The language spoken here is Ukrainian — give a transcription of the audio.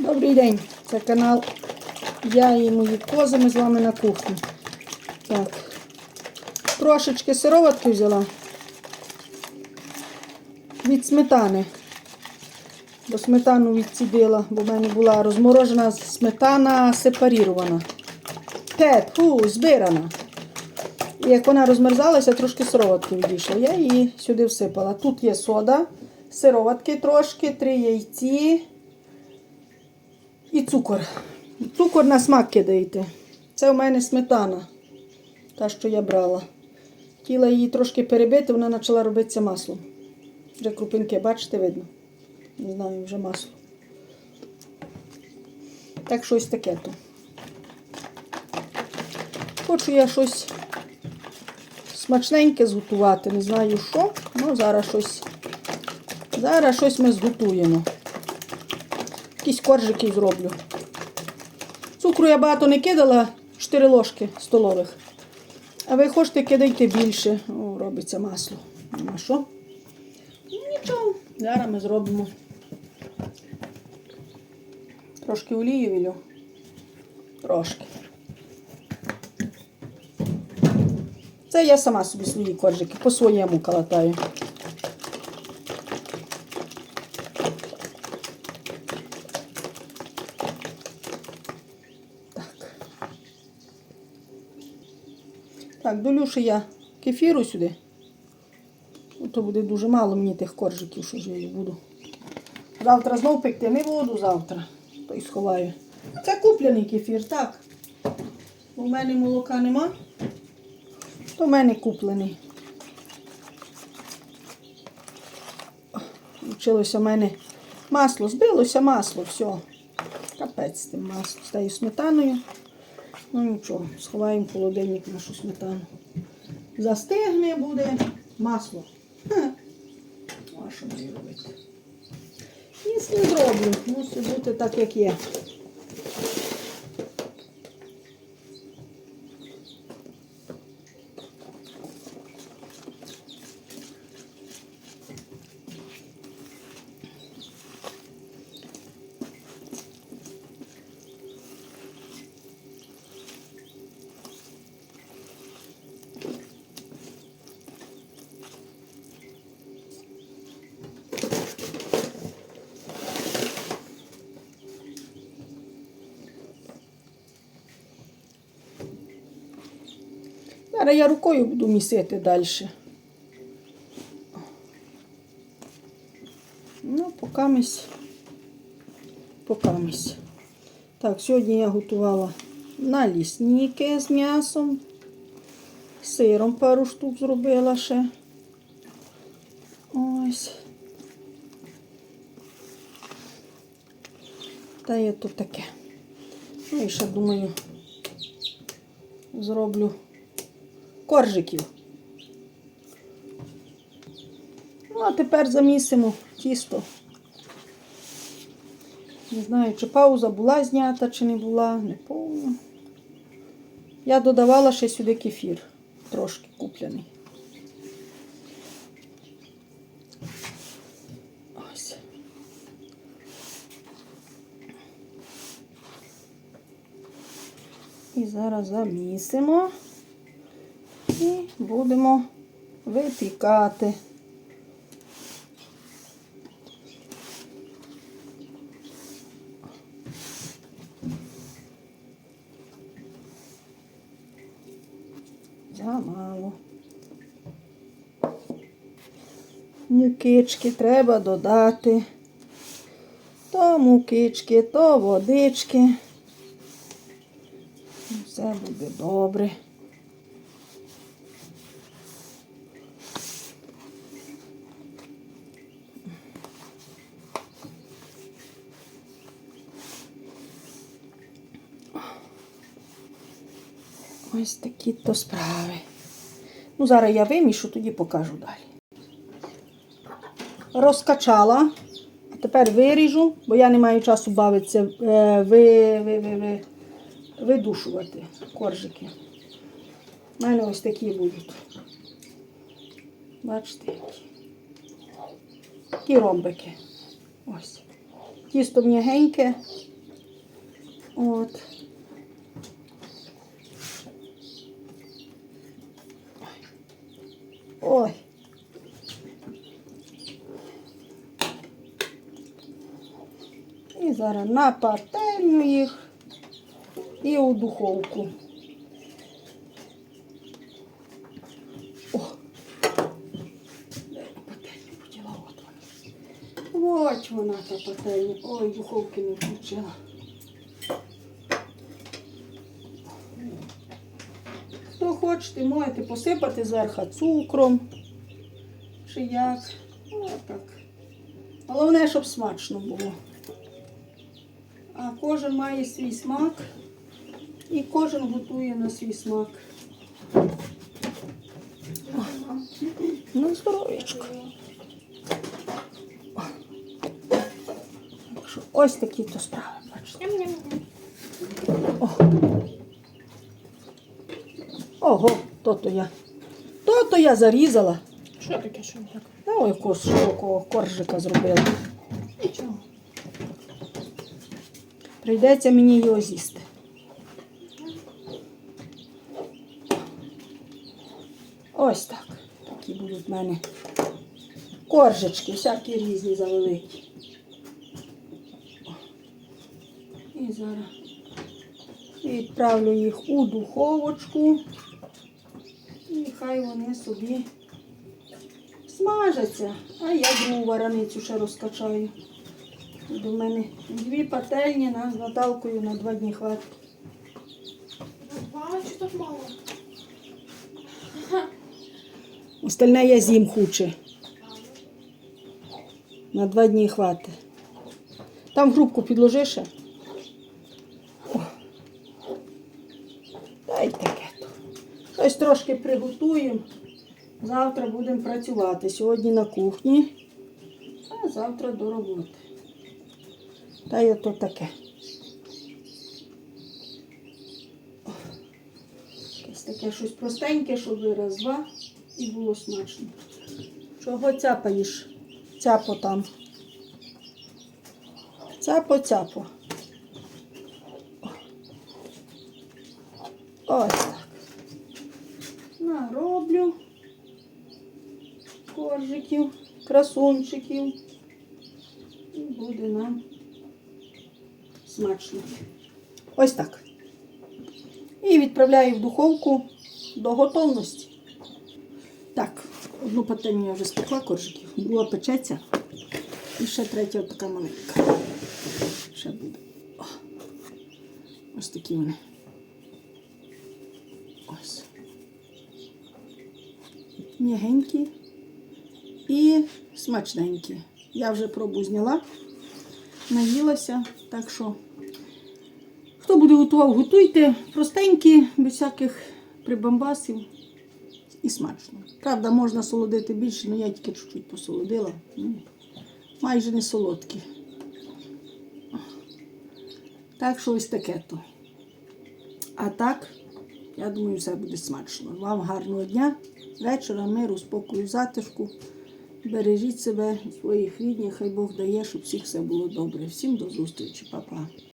Добрий день, це канал Я і мої кози. Ми з вами на кухні. Так. Трошечки сироватки взяла від сметани. Бо сметану відцідила, бо в мене була розморожена сметана сепарірована. Пет, фу, збирана. І як вона розмерзалася, трошки сироватки відійшло. Я її сюди всипала. Тут є сода, сироватки трошки, три яйці і цукор. Цукор на смак кидаєте. Це у мене сметана, та, що я брала. Хотіла її трошки перебити, вона почала робитися маслом. Вже крупинки, бачите, видно? Не знаю, вже масло. Так щось таке то. Хочу я щось смачненьке зготувати. Не знаю що. Ну, зараз щось. Зараз щось ми зготуємо. Якісь коржики зроблю. Цукру я багато не кидала, 4 ложки столових. А ви хочете кидайте більше. О, робиться масло. Нема що? Ну, нічого. Зараз ми зробимо. Трошки олії вілю. Трошки. Це я сама собі свої коржики по-своєму калатаю. Так, долюшу я кефіру сюди. То буде дуже мало мені тих коржиків, що ж я їх буду. Завтра знов пекти не буду завтра. То й сховаю. Це куплений кефір, так. У мене молока нема. То в мене куплений. Вчилося в мене масло, збилося масло, все. Капець з тим маслом. Тією сметаною. Ну нічого, сховаємо в холодильник нашу сметану. Застигне буде масло. Ха. Ну, А що мені робити? Ніс не зроблю. Мусить бути так, як є. Зараз я рукою буду місити далі. Ну, покамись. Покамись. Так, сьогодні я готувала налісники з м'ясом. Сиром пару штук зробила ще. Ось. Та є тут таке. Ну і ще думаю, зроблю коржиків. Ну, а тепер замісимо тісто. Не знаю, чи пауза була знята, чи не була, не повна. Я додавала ще сюди кефір, трошки куплений. Ось. І зараз замісимо і будемо випікати. Замало. Мукички треба додати. То мукички, то водички. Все буде добре. Ось такі то справи. Ну, зараз я вимішу, тоді покажу далі. Розкачала, а тепер виріжу, бо я не маю часу бавитися е, ви, ви, ви, ви, видушувати коржики. У мене ось такі будуть. Бачите, які. Такі ромбики. Ось. Тісто м'ягеньке, От. Ой. І зараз на пательню їх і у духовку. О! Де пательню поділа? От вона. От вона та пательня. Ой, духовки не включила. Хто хочете, можете посипати зверху цукром. Чи як. Отак. Головне, щоб смачно було. А кожен має свій смак. І кожен готує на свій смак. Ну, здоров'ячко. Ось такі то справи, бачите. О. Ого, то-то я. То-то я зарізала. Що таке, що так? Та ой, якогось широкого коржика зробила. Нічого. Прийдеться мені його з'їсти. Ось так. Такі будуть в мене коржички, всякі різні завеликі. І зараз відправлю їх у духовочку. І хай вони собі смажаться. А я другу вареницю ще розкачаю. До мене дві пательні на, з Наталкою на два дні хватить. Бачу, так мало. Остальне я з'їм хуче. На два дні хватить. Там грубку підложи ще. О. Та й таке то. Щось трошки приготуємо. Завтра будемо працювати. Сьогодні на кухні, а завтра до роботи. Та й то таке. О. Якесь таке щось простеньке, щоб раз, два і було смачно. Чого цяпаєш? Цяпо там. Цяпо, цяпо. Ось. Нароблю коржиків, красунчиків. І буде нам смачно. Ось так. І відправляю в духовку до готовності. Так, одну пательню я вже спекла коржиків, друга печеться. І ще третя така маленька. Ще буде. О. Ось такі вони. М'ягенькі і смачненькі. Я вже пробу зняла, наїлася, так що. Хто буде готував, готуйте простенькі, без всяких прибамбасів і смачно. Правда, можна солодити більше, але я тільки чуть-чуть посолодила. Ну, Майже не солодкі. Так що ось таке то. А так, я думаю, все буде смачно. Вам гарного дня, вечора, миру, спокою, затишку. Бережіть себе, своїх рідних, хай Бог дає, щоб всіх все було добре. Всім до зустрічі, Па-па.